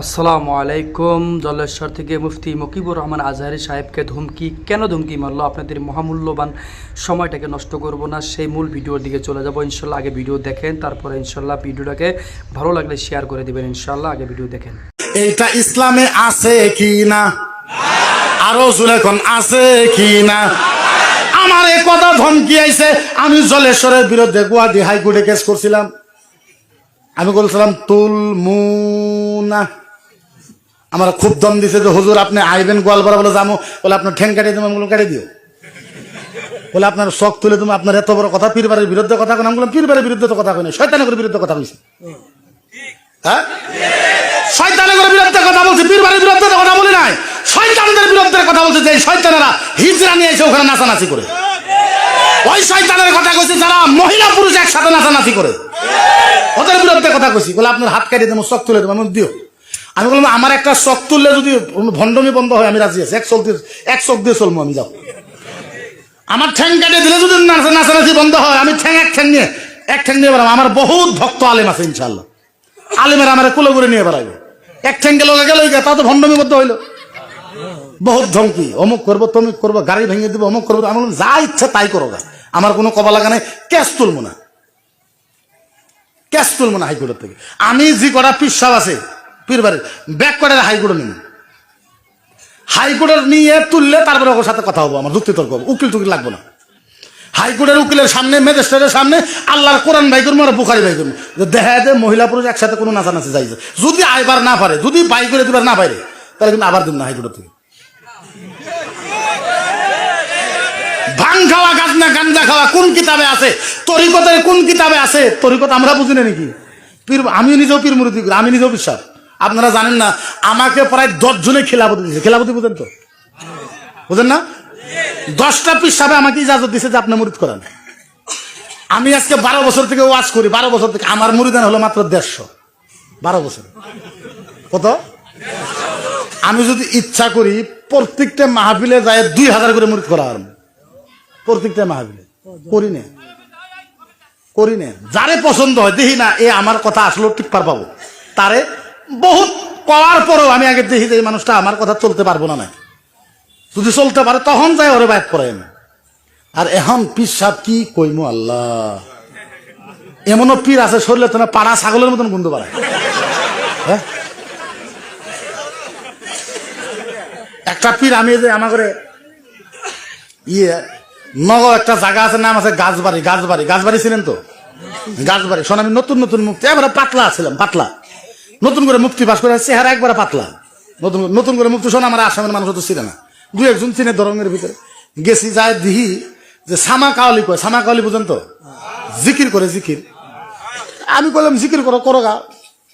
আসসালামু আলাইকুম। জলেশ্বর থেকে মুফতি মকিবুর রহমান আজহারি সাহেবকে ধমকি, কেন ধমকি মারল? আপনাদের মহামূল্যবান সময়টাকে নষ্ট করব না, সেই মূল ভিডিওর দিকে চলে যাব। ইনশাল্লাহ আগে ভিডিও দেখেন, তারপরে ইনশাল্লাহ ভিডিওটাকে ভালো লাগলে শেয়ার করে দিবেন। ইনশাল্লাহ আগে ভিডিও দেখেন। এইটা ইসলামে আছে কি না? আরও এখন আছে কি না? আমার এই কথা ধমকি আইছে, আমি জলেশ্বরের বিরুদ্ধে গুয়াহাটি হাইকোর্টে কেস করছিলাম। আমি বলছিলাম তুল মুনা আমার খুব দম দিছে যে, হুজুর, আপনি আইবেন গোয়ালপাড়া বলে যাব বলে, আপনার ঠ্যাং কাটিয়ে দেবো আমি বললাম কাটিয়ে দিও। বলে, আপনার শখ তুলে তুমি আপনার এত বড় কথা পীরবারের বিরুদ্ধে কথা কেন আমি বললাম পীরবারের বিরুদ্ধে তো কথা কই শয়তানের বিরুদ্ধে কথা কইছে। হ্যাঁ? শয়তানের বিরুদ্ধে কথা বলছে পীরবারের বিরুদ্ধে কথা বলি নাই। শয়তানদের বিরুদ্ধে কথা বলছে যে শয়তানেরা হিজরা নিয়ে এসে ওখানে নাচানাচি করে। ওই শয়তানের কথা কইছি, যারা মহিলা পুরুষ একসাথে নাচানাচি করে। ওদের বিরুদ্ধে কথা কইছি। বলে, আপনার হাত কাটিয়ে দেবো চোখ তুলে দেবো আমি দিও। আমি বললাম, আমার একটা চোখ তুললে যদি ভণ্ডমি বন্ধ হয়, আমি রাজি আছি। এক চোখ দিয়ে এক চোখ দিয়ে চলবো আমি যাও। আমার ঠ্যাং কাটিয়ে দিলে যদি নাচা নাচানাচি বন্ধ হয়, আমি ঠ্যাং এক ঠ্যাং নিয়ে এক ঠ্যাং নিয়ে বেড়াবো। আমার বহুত ভক্ত আলেম আছে ইনশাল্লাহ আলেমের আমার কুলো করে নিয়ে বেড়াইবে। এক ঠ্যাং গেল গেল তা তো ভণ্ডমি বদ্ধ হইল। বহুত ধমকি, অমুক করব, তমুক করব, গাড়ি ভেঙে দেবো, অমুক করব। আমি যা ইচ্ছা তাই করো গা। আমার কোনো কবা লাগা নাই ক্যাশ তুলবো না। ক্যাশ তুলবো না হাইকোর্টের থেকে। আমি যে কটা পিসাব আছে পীরবারে ব্যাক করে হাইকোর্টে নিব হাইকোর্টের নিয়ে তুললে তারপরে ওর সাথে কথা হব আমার যুক্তি তর্ক উকিল টুকিল লাগবো না। হাইকোর্টের উকিলের সামনে, ম্যাজিস্ট্রেটের সামনে, আল্লাহর কোরআন ভাই করব, আর বুখারি ভাই করব। যে দেখা যায় মহিলা পুরুষ একসাথে কোনো নাচা নাচানাচি যাইছে যদি আইবার না পারে, যদি বাই করে দিবার না পারে, তাহলে কিন্তু আবার দিব না হাইকোর্টের থেকে। ভাং খাওয়া, গাজনা, গাঞ্জা খাওয়া কোন কিতাবে আছে? তরিকতের কোন কিতাবে আছে? তরিকত আমরা বুঝি না নাকি? পীর আমি নিজেও পীর মুরুদি আমি নিজেও বিশ্বাস আপনারা জানেন না, আমাকে প্রায় দশ জনে খেলাপতি দিয়েছে। খেলাপতি বুঝেন তো? বুঝেন না? দশটা পিসাবে আমাকে ইজাজত দিছে যে আপনি মুরিদ করেন। আমি আজকে বারো বছর থেকে ওয়াজ করি, বারো বছর থেকে। আমার মুরিদান হলো মাত্র দেড়শো। বারো বছর। কত? আমি যদি ইচ্ছা করি, প্রত্যেকটা মাহফিলে যায় দুই হাজার করে মুরিদ করা আর প্রত্যেকটা মাহফিলে। করি না। করি না। যারে পছন্দ হয়, দেখি না, এ আমার কথা আসলে ঠিক পার পাবো। তারে বহুত কওয়ার পরেও আমি আগে দেখি যে মানুষটা আমার কথা চলতে পারব না যদি চলতে পারে, তখন যাই ওরে বাইক করে আর এখন পীর সাহ কি কইমু আল্লাহ? এমনও পীর আছে, শরীরে তো না পাড়া ছাগলের মতন গুন্ধ পারে হ্যাঁ? একটা পীর আমি যে আমার করে ইয়ে নগর একটা জায়গা আছে, নাম আছে গাছবাড়ি গাছবাড়ি। গাছবাড়ি ছিলেন তো? গাছবাড়ি। শোন, আমি নতুন নতুন মুক্তি। এবারে পাতলা ছিলাম, পাতলা। নতুন করে মুক্তি পাস করে চেহারা একবারে পাতলা। নতুন নতুন করে মুক্তি শোন, আমার আসামের মানুষ তো ছিল না। দুই একজন চিনে ধরনের ভিতরে। গেছি যায় দিহি যে সামা কাওয়ালি কয়, সামা কাওয়ালি বুঝেন তো? জিকির করে জিকির। আমি কইলাম, জিকির করো করো গা।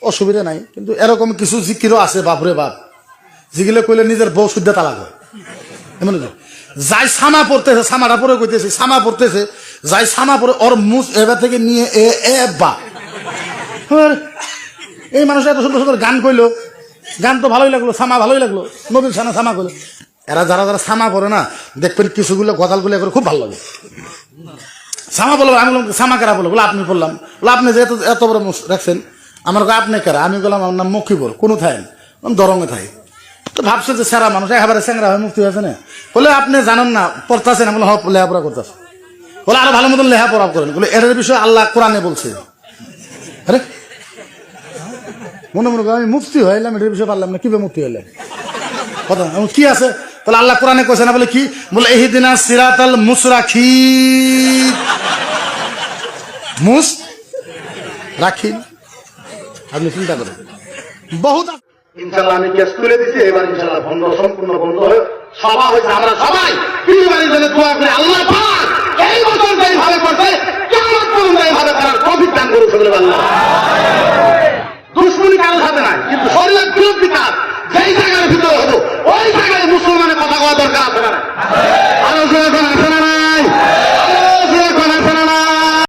অসুবিধা নাই। কিন্তু এরকম কিছু জিকিরও আছে, বাপরে বাপ। জিকিলে কইলে নিজের বউ শুদ্ধ তালাক হয়। এমন যাই সামা পড়তেছে, সামাটা পরে কইতেছে, সামা পড়তেছে, যাই সামা পরে ওর মুখ এবার থেকে নিয়ে এ বা। এই মানুষ এত সুন্দর সুন্দর গান কইলো। গান তো ভালোই লাগল, সামা ভালোই লাগল। নবীন সানা সামা কইলো। এরা যারা যারা সামা পড়ে না, দেখবেন কিছুগুলো গজালগুলো করে খুব ভালো লাগে। সামা বলব আমি বললাম, সামা কেরা বলো বলে আপনি বললাম। বলে আপনি যে এত বড় রাখছেন, আমার আপনি কেরা? আমি বললাম, আমার নাম মকিবর কোনো থাকেন দরঙে থাকে তো ভাবছে যে সেরা মানুষ, একেবারে স্যাংরা হয়ে মুক্তি হয়েছে না। বলে আপনি জানেন না, পড়তেছেন বলে হ্যাঁ লেখাপড়া করতেছে। বলে আরও ভালো মতন লেখাপড়া করেন। বলে এটার বিষয়ে আল্লাহ কোরআনে বলছে। আরে মনে মনে আমি মুক্তি হইলাম এটার বিষয়ে পারলাম না, কীভাবে মুক্তি হইলাম কথা কি আছে? তাহলে আল্লাহ কোরআনে কইছে না বলে কি? বলে এই দিনা সিরাতাল মুসরাখি মুস রাখি আপনি চিন্তা করেন। বহুত ইনশাল্লাহ আমি কেস তুলে দিছি, এবার ইনশাল্লাহ বন্ধ, সম্পূর্ণ বন্ধ হয়ে সভা হয়েছে। আমরা সবাই আল্লাহ